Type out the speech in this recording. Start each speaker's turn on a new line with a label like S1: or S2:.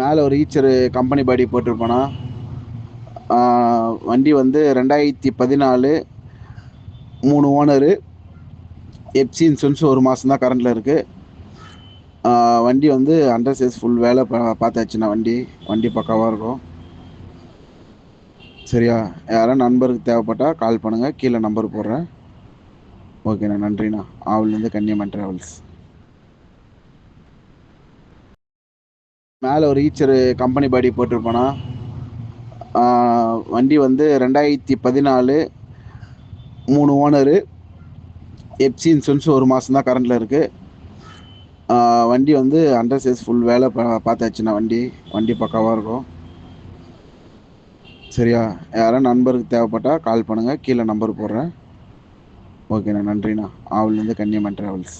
S1: மேலே ஒரு ஈச்சரு கம்பெனி பாடி போட்டிருப்பேண்ணா வண்டி வந்து ரெண்டாயிரத்தி பதினாலு மூணு ஓனரு எப்சி இன்சூரன்ஸ் ஒரு மாதம் தான் கரண்டில் இருக்குது வண்டி வந்து அண்டர் சேஸ் ஃபுல் வேலை பா பார்த்தாச்சுண்ணா வண்டி. வண்டி பக்காவாக இருக்கும். சரியா? யாரும் நண்பருக்கு தேவைப்பட்டால் கால் பண்ணுங்கள் கீழே நம்பர் போடுறேன். ஓகேண்ணா நன்றிண்ணா. ஆவிலேருந்து கன்னியம்மன் ட்ராவல்ஸ் மேலே ஒரு ஈச்சர் கம்பெனி பாடி போட்டிருப்பேண்ணா வண்டி வந்து ரெண்டாயிரத்தி பதினாலு மூணு ஓனரு எப்சி இன்சூரன்ஸ் ஒரு மாதம் தான் கரண்டில் இருக்குது வண்டி வந்து அண்டர் சைஸ் ஃபுல் வேலை பா பார்த்தாச்சுண்ணா வண்டி. வண்டி பக்காவாக இருக்கும். சரியா? யாரும் நண்பருக்கு தேவைப்பட்டால் கால் பண்ணுங்கள் கீழே நம்பர் போடுறேன். ஓகேண்ணா நன்றிண்ணா. ஆவிலேருந்து கன்னியம்மன் ட்ராவல்ஸ்